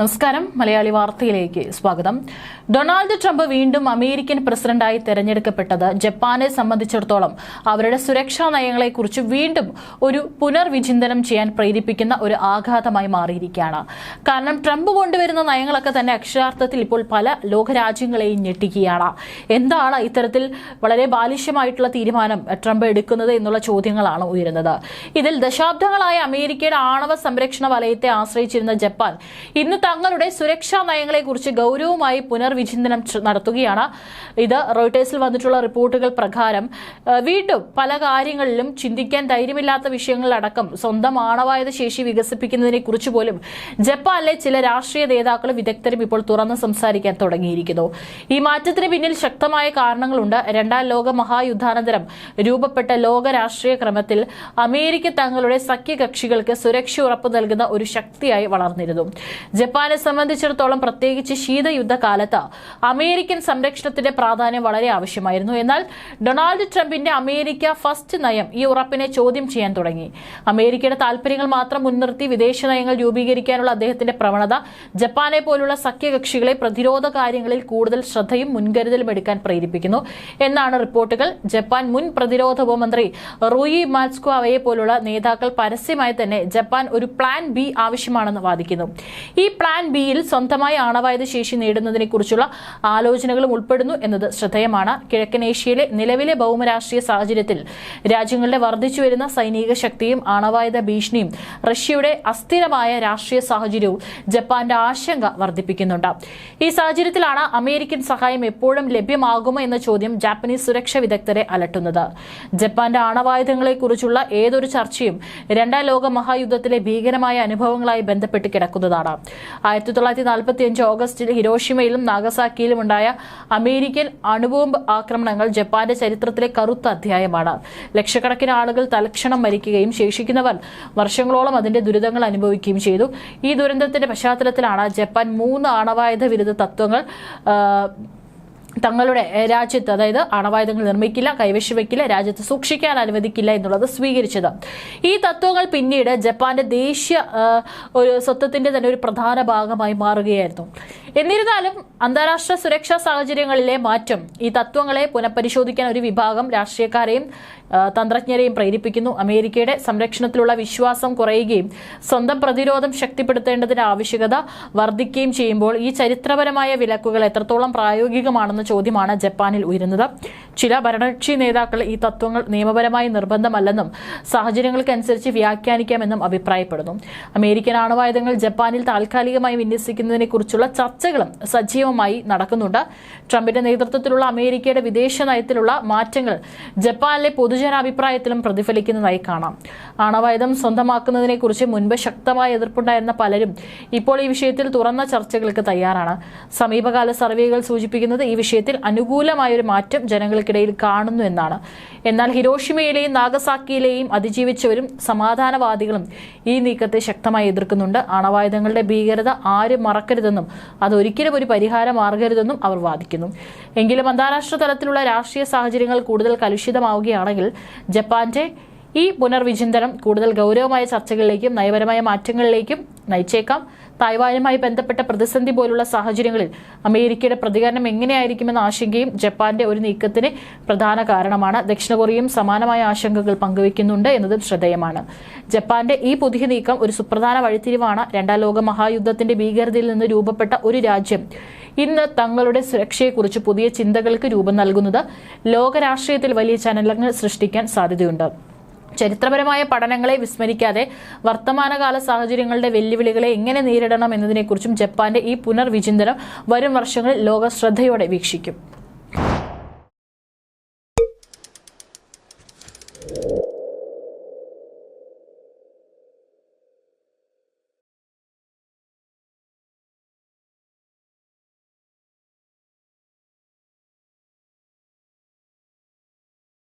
നമസ്കാരം. മലയാളി വാർത്തയിലേക്ക് സ്വാഗതം. ഡൊണാൾഡ് ട്രംപ് വീണ്ടും അമേരിക്കൻ പ്രസിഡന്റായി തെരഞ്ഞെടുക്കപ്പെട്ടത് ജപ്പാനെ സംബന്ധിച്ചിടത്തോളം. അവരുടെ സുരക്ഷാ നയങ്ങളെക്കുറിച്ച് വീണ്ടും ഒരു പുനർവിചിന്തനം ചെയ്യാൻ പ്രേരിപ്പിക്കുന്ന ഒരു ആഘാതമായി മാറിയിരിക്കുകയാണ്. കാരണം ട്രംപ് കൊണ്ടുവരുന്ന നയങ്ങളൊക്കെ തന്നെ അക്ഷരാർത്ഥത്തിൽ ഇപ്പോൾ പല ലോകരാജ്യങ്ങളെയും ഞെട്ടിക്കുകയാണ്. എന്താണ് ഇത്തരത്തിൽ വളരെ ബാലിഷ്യമായിട്ടുള്ള തീരുമാനം ട്രംപ് എടുക്കുന്നത് എന്നുള്ള ചോദ്യങ്ങളാണ് ഉയരുന്നത്. ഇതിൽ ദശാബ്ദങ്ങളായ അമേരിക്കയുടെ ആണവ സംരക്ഷണ വലയത്തെ ആശ്രയിച്ചിരുന്ന ജപ്പാൻ ഇന്ന് തങ്ങളുടെ സുരക്ഷാ നയങ്ങളെക്കുറിച്ച് ഗൗരവമായി പുനർവിചിന്തനം നടത്തുകയാണ്. ഇത് റോയിട്ടേഴ്സിൽ വന്നിട്ടുള്ള റിപ്പോർട്ടുകൾ പ്രകാരം വീണ്ടും പല കാര്യങ്ങളിലും ചിന്തിക്കാൻ ധൈര്യമില്ലാത്ത വിഷയങ്ങളിലടക്കം സ്വന്തം ആണവായത ശേഷി വികസിപ്പിക്കുന്നതിനെ കുറിച്ച് പോലും ജപ്പാനിലെ ചില രാഷ്ട്രീയ നേതാക്കളും വിദഗ്ധരും ഇപ്പോൾ തുറന്ന് സംസാരിക്കാൻ തുടങ്ങിയിരിക്കുന്നു. ഈ മാറ്റത്തിന് പിന്നിൽ ശക്തമായ കാരണങ്ങളുണ്ട്. രണ്ടാം ലോക മഹായുദ്ധാനന്തരം രൂപപ്പെട്ട ലോക രാഷ്ട്രീയ ക്രമത്തിൽ അമേരിക്ക തങ്ങളുടെ സഖ്യകക്ഷികൾക്ക് സുരക്ഷ ഉറപ്പ് നൽകുന്ന ഒരു ശക്തിയായി വളർന്നിരുന്നു. ജപ്പാനെ സംബന്ധിച്ചിടത്തോളം പ്രത്യേകിച്ച് ശീതയുദ്ധ കാലത്ത് അമേരിക്കൻ സംരക്ഷണത്തിന്റെ പ്രാധാന്യം വളരെ ആവശ്യമായിരുന്നു. എന്നാൽ ഡൊണാൾഡ് ട്രംപിന്റെ അമേരിക്ക ഫസ്റ്റ് നയം ഈ ഉറപ്പിനെ ചോദ്യം ചെയ്യാൻ തുടങ്ങി. അമേരിക്കയുടെ താൽപര്യങ്ങൾ മാത്രം മുൻനിർത്തി വിദേശ നയങ്ങൾ രൂപീകരിക്കാനുള്ള അദ്ദേഹത്തിന്റെ പ്രവണത ജപ്പാനെ പോലുള്ള സഖ്യകക്ഷികളെ പ്രതിരോധ കാര്യങ്ങളിൽ കൂടുതൽ ശ്രദ്ധയും മുൻകരുതലും എടുക്കാൻ പ്രേരിപ്പിക്കുന്നു എന്നാണ് റിപ്പോർട്ടുകൾ. ജപ്പാൻ മുൻ പ്രതിരോധ ഉപമന്ത്രി റൂയി മാറ്റ്സ്കോവയെ പോലുള്ള നേതാക്കൾ പരസ്യമായി തന്നെ ജപ്പാൻ ഒരു പ്ലാൻ ബി ആവശ്യമാണെന്ന് വാദിക്കുന്നു. ഈ പ്ലാൻ ബിയിൽ സ്വന്തമായി ആണവായുധ ശേഷി നേടുന്നതിനെ കുറിച്ചുള്ള ആലോചനകളും ഉൾപ്പെടുന്നു എന്നത് ശ്രദ്ധേയമാണ്. കിഴക്കൻ ഏഷ്യയിലെ നിലവിലെ ഭൗമരാഷ്ട്രീയ സാഹചര്യത്തിൽ രാജ്യങ്ങളുടെ വർദ്ധിച്ചുവരുന്ന സൈനിക ശക്തിയും ആണവായുധ ഭീഷണിയും റഷ്യയുടെ അസ്ഥിരമായ രാഷ്ട്രീയ സാഹചര്യവും ജപ്പാന്റെ ആശങ്ക വർദ്ധിപ്പിക്കുന്നുണ്ട്. ഈ സാഹചര്യത്തിലാണ് അമേരിക്കൻ സഹായം എപ്പോഴും ലഭ്യമാകുമോ എന്ന ചോദ്യം ജാപ്പനീസ് സുരക്ഷാ വിദഗ്ധരെ അലട്ടുന്നത്. ജപ്പാന്റെ ആണവായുധങ്ങളെക്കുറിച്ചുള്ള ഏതൊരു ചർച്ചയും രണ്ടാം ലോക മഹായുദ്ധത്തിലെ ഭീകരമായ അനുഭവങ്ങളായി ബന്ധപ്പെട്ട് കിടക്കുന്നതാണ്. ആയിരത്തി തൊള്ളായിരത്തി നാൽപ്പത്തി അഞ്ച് ഓഗസ്റ്റിൽ ഹിരോഷിമയിലും നാഗസാക്കിയിലും ഉണ്ടായ അമേരിക്കൻ അണുബോംബ് ആക്രമണങ്ങൾ ജപ്പാന്റെ ചരിത്രത്തിലെ കറുത്ത അധ്യായമാണ്. ലക്ഷക്കണക്കിന് ആളുകൾ തലക്ഷണം മരിക്കുകയും ശേഷിക്കുന്നവർ വർഷങ്ങളോളം അതിന്റെ ദുരിതങ്ങൾ അനുഭവിക്കുകയും ചെയ്തു. ഈ ദുരന്തത്തിന്റെ പശ്ചാത്തലത്തിലാണ് ജപ്പാൻ മൂന്ന് ആണവായുധ വിരുദ്ധ തത്വങ്ങൾ തങ്ങളുടെ രാജ്യത്ത് അതായത് അണവായുധങ്ങൾ നിർമ്മിക്കില്ല കൈവശം വയ്ക്കില്ല രാജ്യത്ത് സൂക്ഷിക്കാൻ അനുവദിക്കില്ല എന്നുള്ളത് സ്വീകരിച്ചത്. ഈ തത്വങ്ങൾ പിന്നീട് ജപ്പാന്റെ ദേശീയ ഒരു സ്വത്വത്തിന്റെ തന്നെ ഒരു പ്രധാന ഭാഗമായി മാറുകയായിരുന്നു. എന്നിരുന്നാലും അന്താരാഷ്ട്ര സുരക്ഷാ സാഹചര്യങ്ങളിലെ മാറ്റം ഈ തത്വങ്ങളെ പുനഃപരിശോധിക്കാൻ ഒരു വിഭാഗം രാഷ്ട്രീയക്കാരെയും തന്ത്രജ്ഞരെയും പ്രേരിപ്പിക്കുന്നു. അമേരിക്കയുടെ സംരക്ഷണത്തിലുള്ള വിശ്വാസം കുറയുകയും സ്വന്തം പ്രതിരോധം ശക്തിപ്പെടുത്തേണ്ടതിന്റെ ആവശ്യകത വർദ്ധിക്കുകയും ചെയ്യുമ്പോൾ ഈ ചരിത്രപരമായ വിലക്കുകൾ എത്രത്തോളം പ്രായോഗികമാണെന്ന ചോദ്യമാണ് ജപ്പാനിൽ ഉയരുന്നത്. ചില ഭരണകക്ഷി നേതാക്കൾ ഈ തത്വങ്ങൾ നിയമപരമായി നിർബന്ധമല്ലെന്നും സാഹചര്യങ്ങൾക്കനുസരിച്ച് വ്യാഖ്യാനിക്കാമെന്നും അഭിപ്രായപ്പെടുന്നു. അമേരിക്കൻ ആണവായുധങ്ങൾ ജപ്പാനിൽ താൽക്കാലികമായി വിന്യസിക്കുന്നതിനെ കുറിച്ചുള്ള ചർച്ചകളും സജീവമായി നടക്കുന്നുണ്ട്. ട്രംപിന്റെ നേതൃത്വത്തിലുള്ള അമേരിക്കയുടെ വിദേശ നയത്തിലുള്ള മാറ്റങ്ങൾ ജപ്പാനിലെ പൊതുജനാഭിപ്രായത്തിലും പ്രതിഫലിക്കുന്നതായി കാണാം. ആണവായുധം സ്വന്തമാക്കുന്നതിനെക്കുറിച്ച് മുൻപ് ശക്തമായ എതിർപ്പുണ്ടായിരുന്ന പലരും ഇപ്പോൾ ഈ വിഷയത്തിൽ തുറന്ന ചർച്ചകൾക്ക് തയ്യാറാണ്. സമീപകാല സർവേകൾ സൂചിപ്പിക്കുന്നത് ഈ വിഷയത്തിൽ അനുകൂലമായൊരു മാറ്റം ജനങ്ങൾക്കിടയിൽ കാണുന്നു എന്നാണ്. എന്നാൽ ഹിരോഷിമയിലെയും നാഗസാക്കിയിലെയും അതിജീവിച്ചവരും സമാധാനവാദികളും ഈ നീക്കത്തെ ശക്തമായി എതിർക്കുന്നുണ്ട്. ആണവായുധങ്ങളുടെ ഭീകരത ആരും മറക്കരുതെന്നും അതൊരിക്കലും ഒരു പരിഹാരമാർഗരുതെന്നും അവർ വാദിക്കുന്നു. എങ്കിലും അന്താരാഷ്ട്ര തലത്തിലുള്ള രാഷ്ട്രീയ സാഹചര്യങ്ങൾ കൂടുതൽ കലുഷിതമാവുകയാണെങ്കിൽ ജപ്പാന്റെ ഈ പുനർവിചിന്തനം കൂടുതൽ ഗൗരവമായ ചർച്ചകളിലേക്കും നയപരമായ മാറ്റങ്ങളിലേക്കും നയിച്ചേക്കാം. തായ്വാനുമായി ബന്ധപ്പെട്ട പ്രതിസന്ധി പോലുള്ള സാഹചര്യങ്ങളിൽ അമേരിക്കയുടെ പ്രതികരണം എങ്ങനെയായിരിക്കുമെന്ന ആശങ്കയും ജപ്പാന്റെ ഒരു നീക്കത്തിന് പ്രധാന കാരണമാണ്. ദക്ഷിണ കൊറിയയും സമാനമായ ആശങ്കകൾ പങ്കുവയ്ക്കുന്നുണ്ട് എന്നതും ശ്രദ്ധേയമാണ്. ജപ്പാന്റെ ഈ പുതിയ നീക്കം ഒരു സുപ്രധാന വഴിത്തിരിവാണ്. രണ്ടാം ലോക മഹായുദ്ധത്തിന്റെ ഭീകരതയിൽ നിന്ന് രൂപപ്പെട്ട ഒരു രാജ്യം ഇന്ന് തങ്ങളുടെ സുരക്ഷയെക്കുറിച്ച് പുതിയ ചിന്തകൾക്ക് രൂപം നൽകുന്നത് ലോകരാഷ്ട്രീയത്തിൽ വലിയ ചലനങ്ങൾ സൃഷ്ടിക്കാൻ സാധ്യതയുണ്ട്. ചരിത്രപരമായ പഠനങ്ങളെ വിസ്മരിക്കാതെ വർത്തമാനകാല സാഹചര്യങ്ങളുടെ വെല്ലുവിളികളെ എങ്ങനെ നേരിടണം എന്നതിനെക്കുറിച്ചും ജപ്പാന്റെ ഈ പുനർവിചിന്തനം വരും വർഷങ്ങളിൽ ലോക ശ്രദ്ധയോടെ വീക്ഷിക്കും.